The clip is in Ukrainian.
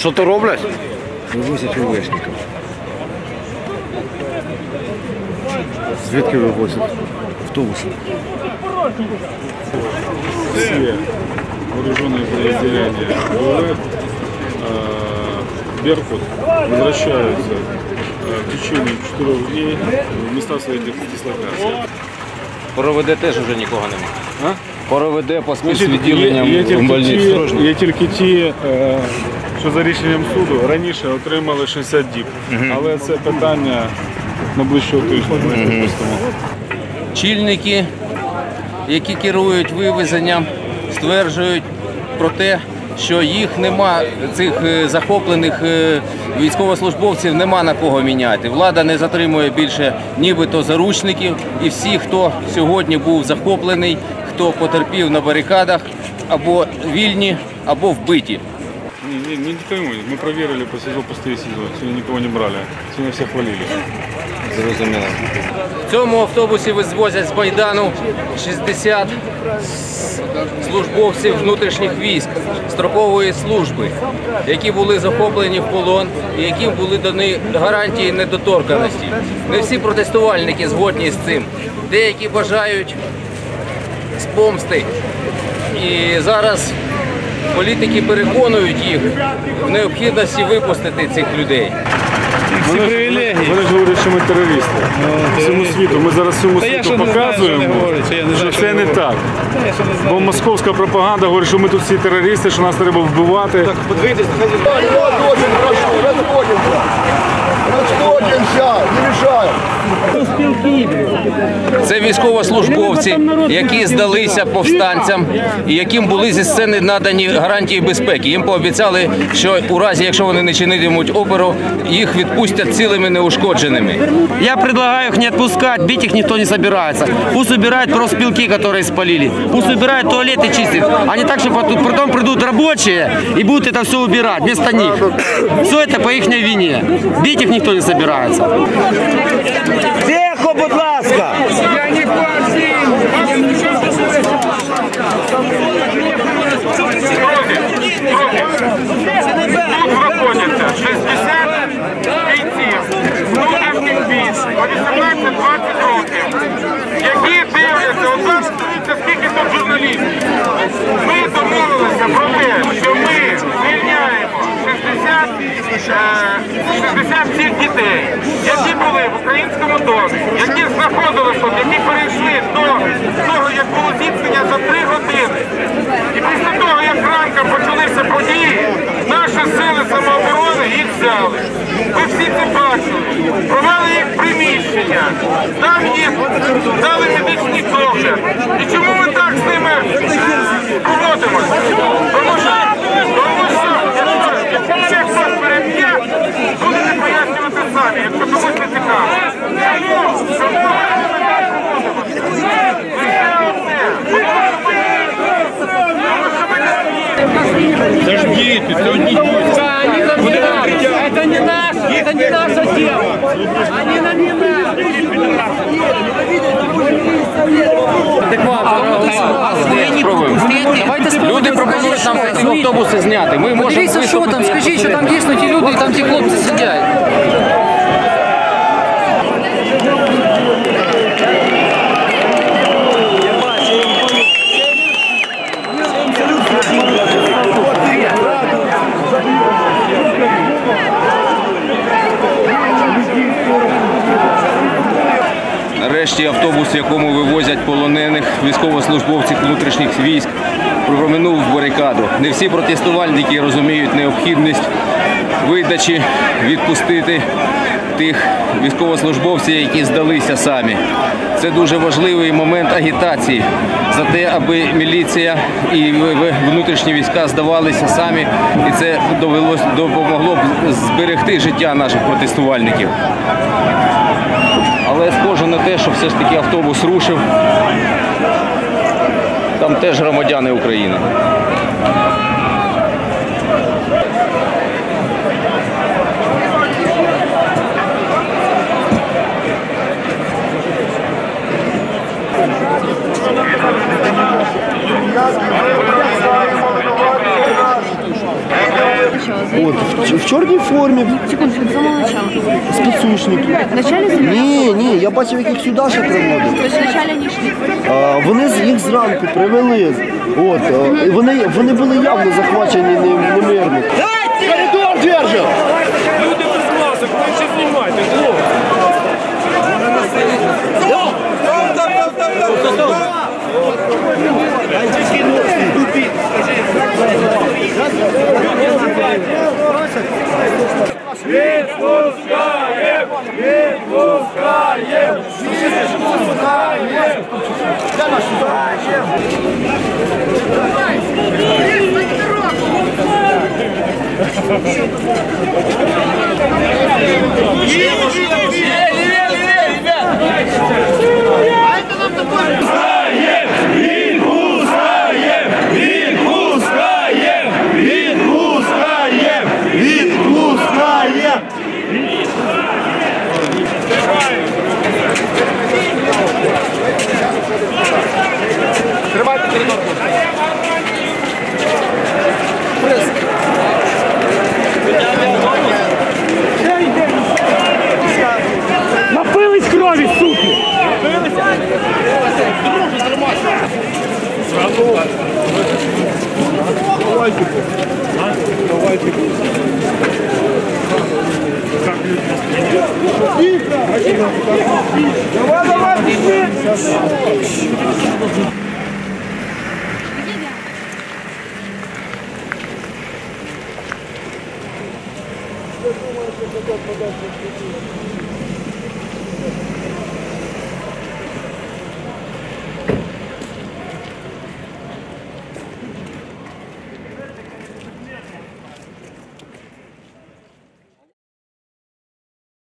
Що то роблять? Вивозять ОВшників. Звідки вивозять? Автобуси. все вооруженные подразделения ВВ, э, Беркут возвращаются э, в течение четырех дней в места своей дислокации. Пороведе теж вже нікого нема. А? Пороведе по Значить, спецвідділенням є, є, тільки больниць. ті, є тільки ті, е, що за рішенням суду раніше отримали 60 діб. Але це питання найближчого тижня. Ми. Чільники, які керують вивезенням, стверджують про те, що їх нема, цих е, захоплених е, військовослужбовців нема на кого міняти. Влада не затримує більше нібито заручників, і всі, хто сьогодні був захоплений, хто потерпів на барикадах, або вільні, або вбиті. Не, не, не никому. Мы проверили по СИЗО, пустые СИЗО. Сегодня никого не брали. Сегодня всех хвалили. Зрозуміло. В цьому автобусі визвозять з Майдану 60 службовців внутрішніх військ строкової служби, які були захоплені в полон і яким були дані гарантії недоторканості. Не всі протестувальники згодні з цим. Деякі бажають з помсти. І зараз політики переконують їх в необхідності випустити цих людей. Вони ж, вони ж говорять, що ми терористи. Всьому світу. Ми зараз всьому світу показуємо, що це не так. Бо московська пропаганда говорить, що ми тут всі терористи, що нас треба вбивати. Расходимся, расходимся. Расходимся, не мешаем. Це військовослужбовці, які здалися повстанцям і яким були зі сцени надані гарантії безпеки. Їм пообіцяли, що у разі, якщо вони не чинитимуть опору, їх відпустять цілими неушкодженими. Я предлагаю их не отпускать, бить их никто не собирается. Пусть убирают профспилки, которые спалили. Пусть убирают туалеты чистят. Они также потом, потом придут рабочие и будут это все убирать вместо них. Все это по их вине. Бить их никто не собирается. Тихо, будь ласка! Тут знаходяться 60 бійців внутрішніх військ по 18-20 років, які дивляться, от зараз дивіться, скільки тут журналістів. Ми домовилися про те, що ми звільняємо 60, е, 60 всіх дітей, які були в українському домі, які знаходилися які перейшли до того, як було зіткнення за 3 години. І після того, як ранком почалися події, наші сили самооборони їх взяли. Ви всі це бачили. Провели їх приміщення, там їм дали медичний догляд. І чому ми так з ними поводимося? Тому що, тому що, якщо ще хтось переб'є, будете пояснювати самі, якщо комусь не цікаво. Чому? Чому ми так поводимося? Лише одне. Тому що ми Это не наш, это не наша тема. Они нам не Люди пропонують нам ці автобуси зняти. Ми можемо Дивіться, що там, скажіть, що там дійсно ті люди, і там ті хлопці сидять. Автобус, в якому вивозять полонених військовослужбовців внутрішніх військ, проминув барикаду. Не всі протестувальники розуміють необхідність видачі відпустити тих військовослужбовців, які здалися самі. Це дуже важливий момент агітації за те, аби міліція і внутрішні війська здавалися самі, і це довелось допомогло б зберегти життя наших протестувальників. Те, що все ж таки автобус рушив. Там теж громадяни України. От, в, чорній формі, Секунду, с самого начала. спецушники. В начале? Ні, ні, я бачив, як їх сюди ще приводили. То есть вначале они шли. А, вони з- їх зранку привели. От, а, і вони, вони були явно захвачені не- немирно. Коридор держав! Люди без масок, ви ще знімайте, хлопці. Відпускаєм! Відпускаєм! Відпускаєм! Відпускаєм! Вступайте в коридор. Пресс. Напились крові, суки! Напились? Сразу. Давай, Давайте. Давай, давай, давай! буде.